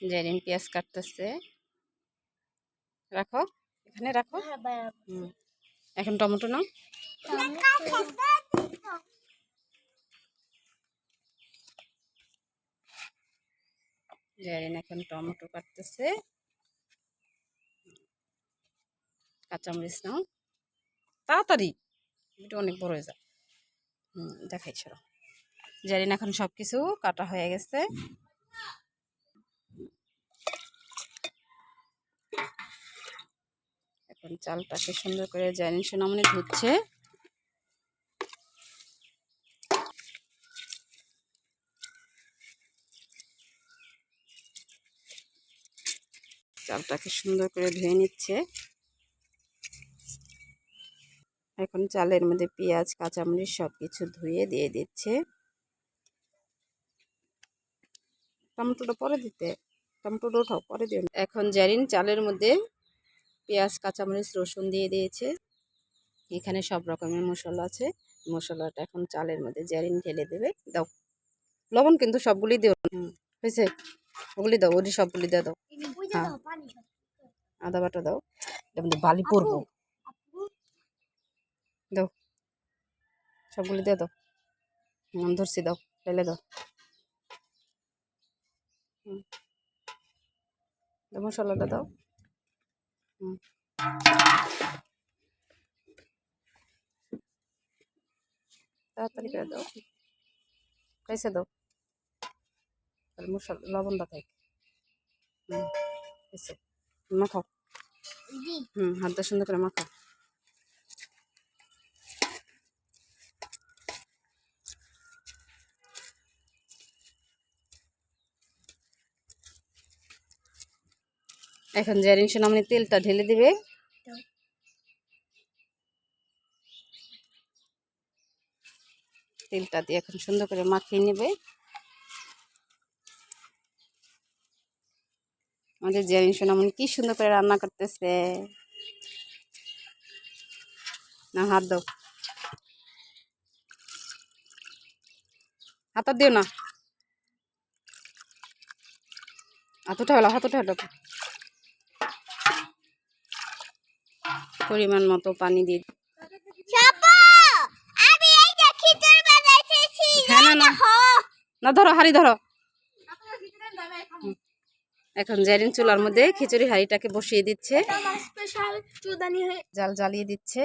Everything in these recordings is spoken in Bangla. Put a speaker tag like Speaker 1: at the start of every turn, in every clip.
Speaker 1: জেরিন পেঁয়াজ কাটতেছে। রাখো এখানে রাখো।
Speaker 2: হ্যাঁ,
Speaker 1: এখন টমেটো নাও। জেরিন এখন টমেটো কাটতেছে। কাঁচামরিচ নাও। তাড়াতাড়ি এটা অনেক বড় হয়ে যায় হুম দেখাই সরো। জারিন এখন সব কিছু কাটা হয়ে গেছে। এখন চালটাকে সুন্দর করে জারিন সোনামনি ধুচ্ছে। চালটাকে সুন্দর করে ধুয়ে নিচ্ছে। এখন চালের মধ্যে পেঁয়াজ, কাঁচামরিচ সব কিছু ধুয়ে দিয়ে দিচ্ছে। টমেটোটা পরে দিতে টমেটোটা ওঠাও পরে দিও। এখন জারিন চালের মধ্যে পেঁয়াজ কাঁচামরিচ রসুন দিয়ে দিয়েছে। এখানে সব রকমের মশলা আছে। মশলাটা এখন চালের মধ্যে জারিন ঢেলে দেবে। দাও। লবণ কিন্তু সবগুলি দিও হয়েছে? ওগুলি দাও ওটি সবগুলি দিয়ে দাও। হ্যাঁ। আদা বাটা দাও। মধ্যে বালি পড়ব। দাও। সবগুলি দিয়ে দাও। নাম ধরছি দাও। ফেলে দাও। হুম। মশলাটা দাও। তাড়াতাড়ি করে দাও। কাইসে দাও। তাহলে মশলা লবণটা থাকে হুম। মাখাও। হুম হাতটা সুন্দর করে মাখাও। এখন জারিন সোনামনি তেলটা ঢেলে দিবে। তেলটা দিয়ে এখন সুন্দর করে মাখিয়ে নেবে। আমাদের জারিন সোনামনি কি সুন্দর করে রান্না করতেছে। না, হাত দাও। হাত দিও না। হাত উঠে হলো হাত উঠে হলো পরিমাণ মতো পানি দিয়ে হ্যাঁ না না। না ধরো হাড়ি ধরো। এখন জারিন চুলার মধ্যে খিচুড়ি হাঁড়িটাকে বসিয়ে দিচ্ছে।
Speaker 2: আমার স্পেশাল চুদানি
Speaker 1: জাল জ্বালিয়ে দিচ্ছে।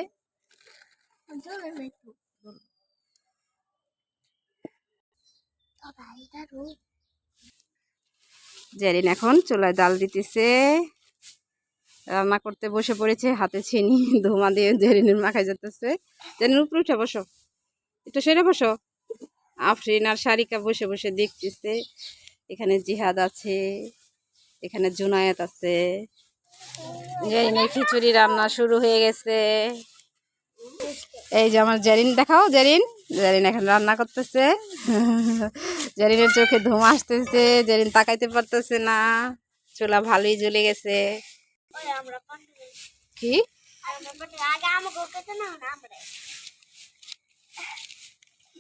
Speaker 1: জারিন এখন চুলায় জাল দিতেছে। রান্না করতে বসে পড়েছে, হাতে ছিনি ধোঁয়া দিয়ে জেরিনের মাখায় যেতেছে জেরিন উপরে উঠে বসো। একটু সেরে বসো। আফরিন আর সারিকা বসে বসে দেখতেছে। এখানে জিহাদ আছে, এখানে জুনায়েত আছে। জেরিনের খিচুড়ি রান্না শুরু হয়ে গেছে। এই যে আমার জেরিন, দেখাও জেরিন। জেরিন এখন রান্না করতেছে। জেরিনের চোখে ধোঁয়া আসতেছে, জেরিন তাকাইতে পারতেছে না। চুলা ভালোই জ্বলে গেছে। কি?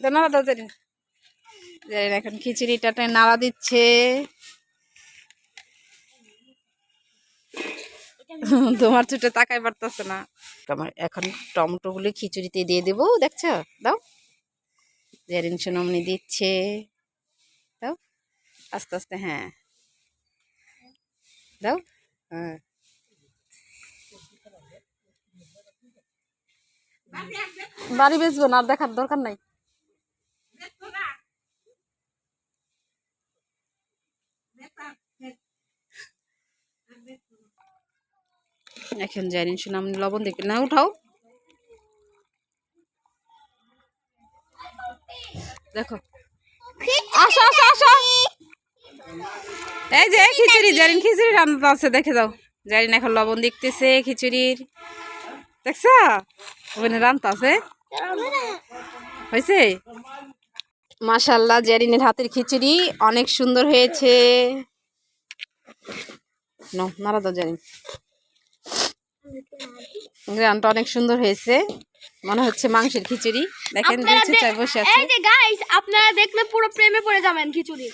Speaker 1: নাড়া দাও এখন খিচুড়িটাতে নাড়া দিচ্ছে। তোমার চুটে তাকাই পারতেছে না। তোমার এখন টমেটো গুলি খিচুড়িতে দিয়ে দেবো দেখছ? দাও। জেরিন সোনমনি দিচ্ছে। দাও। আস্তে আস্তে হ্যাঁ। দাও। হ্যাঁ। বাড়ি বেচবো না, আর দেখার দরকার নাই। এখন জানি শুনে আমি লবণ দেখি। না, উঠাও। দেখো। আসো আসো আসো। এই যে, খিচুড়ি, জারিন খিচুড়ি রান্না আছে, দেখে দাও জারিন এখন লবণ দেখতেছে, খিচুড়ির। দেখছ? ওখানে রান্না আছে। হয়েছে? মাশাল্লাহ জারিনের হাতের খিচুড়ি অনেক সুন্দর হয়েছে। নাড়া দাও জারিন। গ্রানটা অনেক সুন্দর হয়েছে। মনে হচ্ছে মাংসের খিচুড়ি। দেখেন
Speaker 2: আপনারা
Speaker 1: চাই বসে আছে।
Speaker 2: এই যে গাইস আপনারা দেখলে পুরো প্রেমে পড়ে যাবেন খিচুড়ি।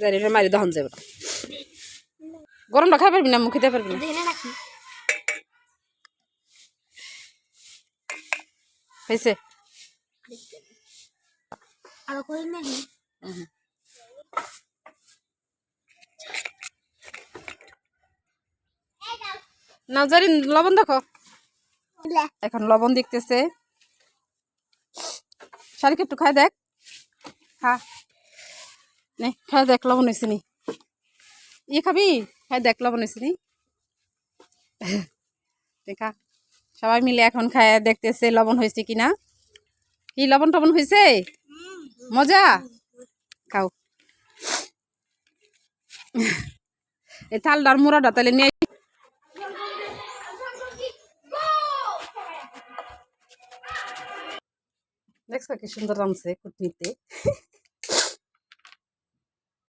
Speaker 1: জানি মারি দহন যাবে। গরমটা খাই পারবি না? মুখে দিতে পারবি না?
Speaker 2: রাখি
Speaker 1: হয়েছে?
Speaker 2: আর কই নাকি
Speaker 1: না? জানি লবণ দেখো। এখন লবণ দেখতেছে শাড়িকে একটু খাই দেখ। খা। নে খাই দেখ লবণ হয়েছে নি। ইয়ে খাবি? খাই দেখ, লবণ দেখা। সবাই মিলে এখন খায়, দেখতেছে লবণ হয়েছে কিনা। কি, লবণ টবণ হয়েছে? মজা? খাও। এই থালটার মুড়াটা তাহলে নিয়ে দেখছ কি সুন্দর রামছে কুটনিতে।